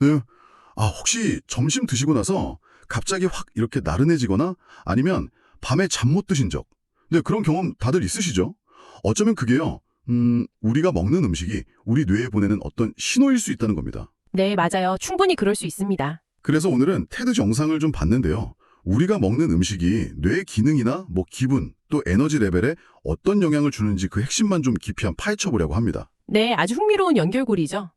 네. 아, 혹시 점심 드시고 나서 갑자기 확 이렇게 나른해지거나 아니면 밤에 잠 못 드신 적. 네, 그런 경험 다들 있으시죠? 어쩌면 그게요. 음, 우리가 먹는 음식이 우리 뇌에 보내는 어떤 신호일 수 있다는 겁니다. 네, 맞아요. 충분히 그럴 수 있습니다. 그래서 오늘은 테드 영상을 좀 봤는데요. 우리가 먹는 음식이 뇌 기능이나 뭐 기분 또 에너지 레벨에 어떤 영향을 주는지 그 핵심만 좀 깊이 한 파헤쳐 보려고 합니다. 네, 아주 흥미로운 연결고리죠.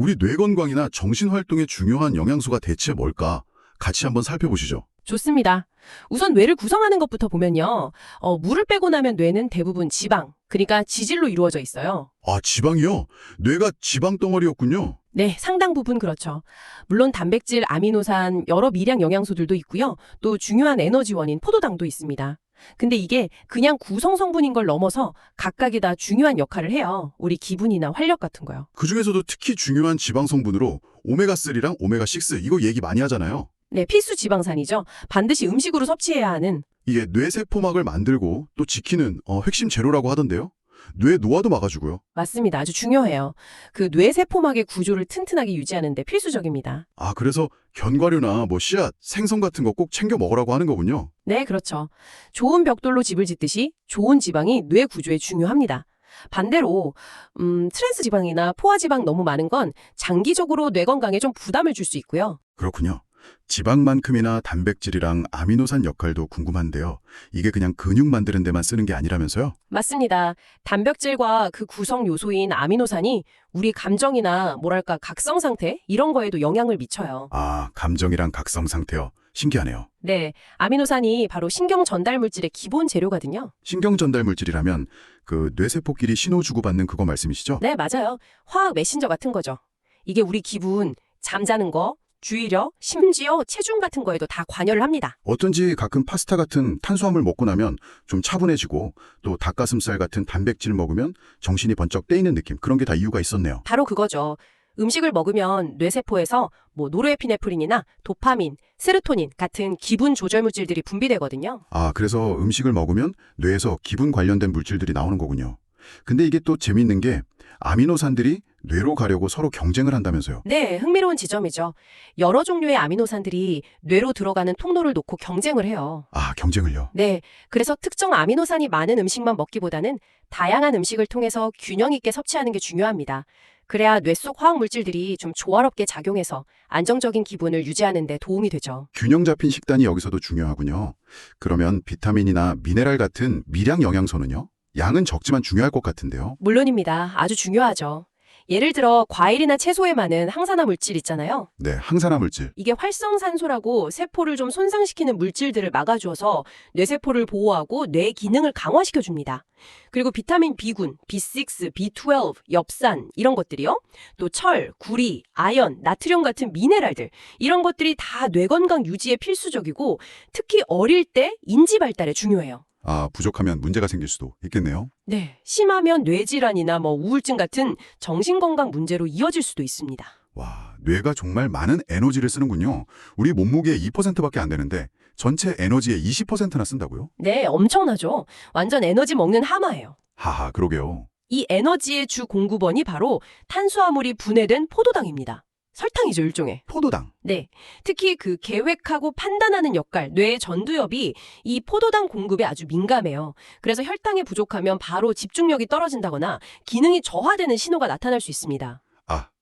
우리 뇌 건강이나 정신 활동에 중요한 영양소가 대체 뭘까? 같이 한번 살펴보시죠. 좋습니다. 우선 뇌를 구성하는 것부터 보면요. 어, 물을 빼고 나면 뇌는 대부분 지방, 그러니까 지질로 이루어져 있어요. 아, 지방이요? 뇌가 지방 덩어리였군요. 네, 상당 부분 그렇죠. 물론 단백질, 아미노산, 여러 미량 영양소들도 있고요. 또 중요한 에너지원인 포도당도 있습니다. 근데 이게 그냥 구성 성분인 걸 넘어서 각각이 다 중요한 역할을 해요. 우리 기분이나 활력 같은 거요. 그 중에서도 특히 중요한 지방 성분으로 오메가3랑 오메가6 이거 얘기 많이 하잖아요. 네, 필수 지방산이죠. 반드시 음식으로 섭취해야 하는 이게 뇌세포막을 만들고 또 지키는 어, 핵심 재료라고 하던데요. 뇌 노화도 막아주고요. 맞습니다. 아주 중요해요. 그 뇌세포막의 구조를 튼튼하게 유지하는 데 필수적입니다. 아, 그래서 견과류나 뭐 씨앗, 생선 같은 거 꼭 챙겨 먹으라고 하는 거군요. 네, 그렇죠. 좋은 벽돌로 집을 짓듯이 좋은 지방이 뇌 구조에 중요합니다. 반대로 음, 트랜스 지방이나 포화 지방 너무 많은 건 장기적으로 뇌 건강에 좀 부담을 줄 수 있고요. 그렇군요. 지방만큼이나 단백질이랑 아미노산 역할도 궁금한데요. 이게 그냥 근육 만드는 데만 쓰는 게 아니라면서요? 맞습니다. 단백질과 그 구성 요소인 아미노산이 우리 감정이나 뭐랄까 각성 상태 이런 거에도 영향을 미쳐요. 아, 감정이랑 각성 상태요. 신기하네요. 네, 아미노산이 바로 신경 전달 물질의 기본 재료거든요. 신경 전달 물질이라면 그 뇌세포끼리 신호 주고받는 그거 말씀이시죠? 네, 맞아요. 화학 메신저 같은 거죠. 이게 우리 기분, 잠자는 거, 주의력, 심지어 체중 같은 거에도 다 관여를 합니다. 어쩐지 가끔 파스타 같은 탄수화물 먹고 나면 좀 차분해지고 또 닭가슴살 같은 단백질 먹으면 정신이 번쩍 떼이는 느낌 그런 게 다 이유가 있었네요. 바로 그거죠. 음식을 먹으면 뇌세포에서 뭐 노르에피네프린이나 도파민, 세로토닌 같은 기분 조절 물질들이 분비되거든요. 아, 그래서 음식을 먹으면 뇌에서 기분 관련된 물질들이 나오는 거군요. 근데 이게 또 재밌는 게 아미노산들이 뇌로 가려고 서로 경쟁을 한다면서요. 네, 흥미로운 지점이죠. 여러 종류의 아미노산들이 뇌로 들어가는 통로를 놓고 경쟁을 해요. 아, 경쟁을요. 네, 그래서 특정 아미노산이 많은 음식만 먹기보다는 다양한 음식을 통해서 균형 있게 섭취하는 게 중요합니다. 그래야 뇌 속 화학 물질들이 좀 조화롭게 작용해서 안정적인 기분을 유지하는 데 도움이 되죠. 균형 잡힌 식단이 여기서도 중요하군요. 그러면 비타민이나 미네랄 같은 미량 영양소는요? 양은 적지만 중요할 것 같은데요. 물론입니다. 아주 중요하죠. 예를 들어 과일이나 채소에 많은 항산화 물질 있잖아요. 네, 항산화 물질. 이게 활성산소라고 세포를 좀 손상시키는 물질들을 막아줘서 뇌세포를 보호하고 뇌 기능을 강화시켜줍니다. 그리고 비타민 B군, B6, B12, 엽산 이런 것들이요. 또 철, 구리, 아연, 나트륨 같은 미네랄들 이런 것들이 다 뇌 건강 유지에 필수적이고 특히 어릴 때 인지 발달에 중요해요. 아, 부족하면 문제가 생길 수도 있겠네요. 네, 심하면 뇌질환이나 뭐 우울증 같은 정신건강 문제로 이어질 수도 있습니다. 와, 뇌가 정말 많은 에너지를 쓰는군요. 우리 몸무게의 2%밖에 안 되는데 전체 에너지의 20%나 쓴다고요? 네, 엄청나죠. 완전 에너지 먹는 하마예요. 하하, 그러게요. 이 에너지의 주 공급원이 바로 탄수화물이 분해된 포도당입니다. 설탕이죠, 일종의. 포도당. 네. 특히 그 계획하고 판단하는 역할, 뇌의 전두엽이 이 포도당 공급에 아주 민감해요. 그래서 혈당이 부족하면 바로 집중력이 떨어진다거나 기능이 저하되는 신호가 나타날 수 있습니다.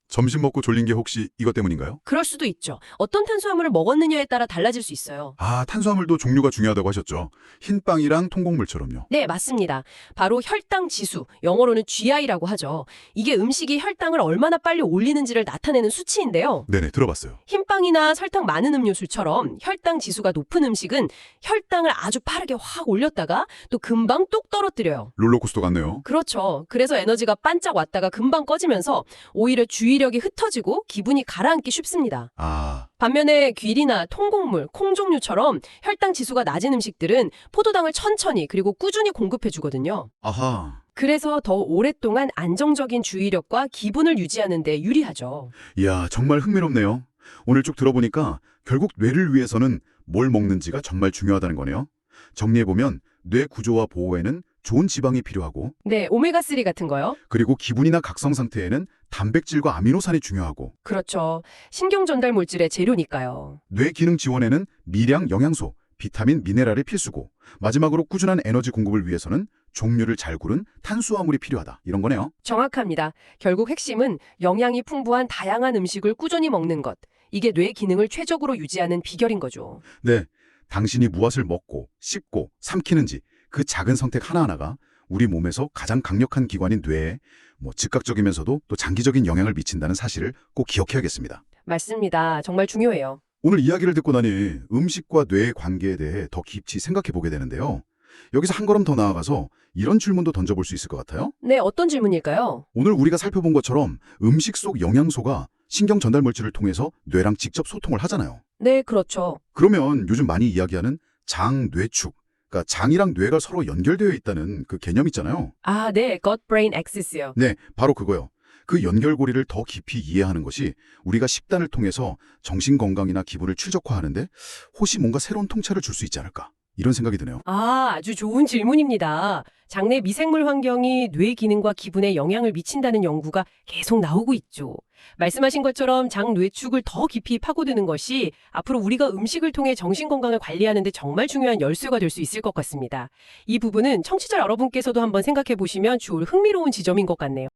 아, 점심 먹고 졸린 게 혹시 이것 때문인가요? 그럴 수도 있죠. 어떤 탄수화물을 먹었느냐에 따라 달라질 수 있어요. 아, 탄수화물도 종류가 중요하다고 하셨죠. 흰빵이랑 통곡물처럼요. 네, 맞습니다. 바로 혈당 지수, 영어로는 GI라고 하죠. 이게 음식이 혈당을 얼마나 빨리 올리는지를 나타내는 수치인데요. 네네, 들어봤어요. 흰빵이나 설탕 많은 음료수처럼 혈당 지수가 높은 음식은 혈당을 아주 빠르게 확 올렸다가 또 금방 뚝 떨어뜨려요. 롤러코스터 같네요. 그렇죠. 그래서 에너지가 반짝 왔다가 금방 꺼지면서 오히려 주 의력이 흩어지고 기분이 가라앉기 쉽습니다. 아, 반면에 귀리나 통곡물, 콩 종류처럼 혈당 지수가 낮은 음식들은 포도당을 천천히 그리고 꾸준히 공급해 주거든요. 아하. 그래서 더 오랫동안 안정적인 주의력과 기분을 유지하는 데 유리하죠. 이야, 정말 흥미롭네요. 오늘 쭉 들어보니까 결국 뇌를 위해서는 뭘 먹는지가 정말 중요하다는 거네요. 정리해보면 뇌 구조와 보호에는 좋은 지방이 필요하고 네, 오메가3 같은 거요? 그리고 기분이나 각성 상태에는 단백질과 아미노산이 중요하고 그렇죠. 신경 전달 물질의 재료니까요. 뇌 기능 지원에는 미량 영양소, 비타민, 미네랄이 필수고 마지막으로 꾸준한 에너지 공급을 위해서는 종류를 잘 고른 탄수화물이 필요하다. 이런 거네요. 정확합니다. 결국 핵심은 영양이 풍부한 다양한 음식을 꾸준히 먹는 것. 이게 뇌 기능을 최적으로 유지하는 비결인 거죠. 네, 당신이 무엇을 먹고 씹고 삼키는지 그 작은 선택 하나하나가 우리 몸에서 가장 강력한 기관인 뇌에 뭐 즉각적이면서도 또 장기적인 영향을 미친다는 사실을 꼭 기억해야겠습니다. 맞습니다. 정말 중요해요. 오늘 이야기를 듣고 나니 음식과 뇌의 관계에 대해 더 깊이 생각해 보게 되는데요. 여기서 한 걸음 더 나아가서 이런 질문도 던져볼 수 있을 것 같아요. 네, 어떤 질문일까요? 오늘 우리가 살펴본 것처럼 음식 속 영양소가 신경 전달 물질을 통해서 뇌랑 직접 소통을 하잖아요. 네, 그렇죠. 그러면 요즘 많이 이야기하는 장, 뇌축, 그러니까 장이랑 뇌가 서로 연결되어 있다는 그 개념 있잖아요. 아, 네, gut-brain axis요. 네, 바로 그거요. 그 연결고리를 더 깊이 이해하는 것이 우리가 식단을 통해서 정신 건강이나 기분을 최적화하는데 혹시 뭔가 새로운 통찰을 줄 수 있지 않을까? 이런 생각이 드네요. 아, 아주 좋은 질문입니다. 장내 미생물 환경이 뇌 기능과 기분에 영향을 미친다는 연구가 계속 나오고 있죠. 말씀하신 것처럼 장 뇌축을 더 깊이 파고드는 것이 앞으로 우리가 음식을 통해 정신 건강을 관리하는 데 정말 중요한 열쇠가 될 수 있을 것 같습니다. 이 부분은 청취자 여러분께서도 한번 생각해 보시면 좋을 흥미로운 지점인 것 같네요.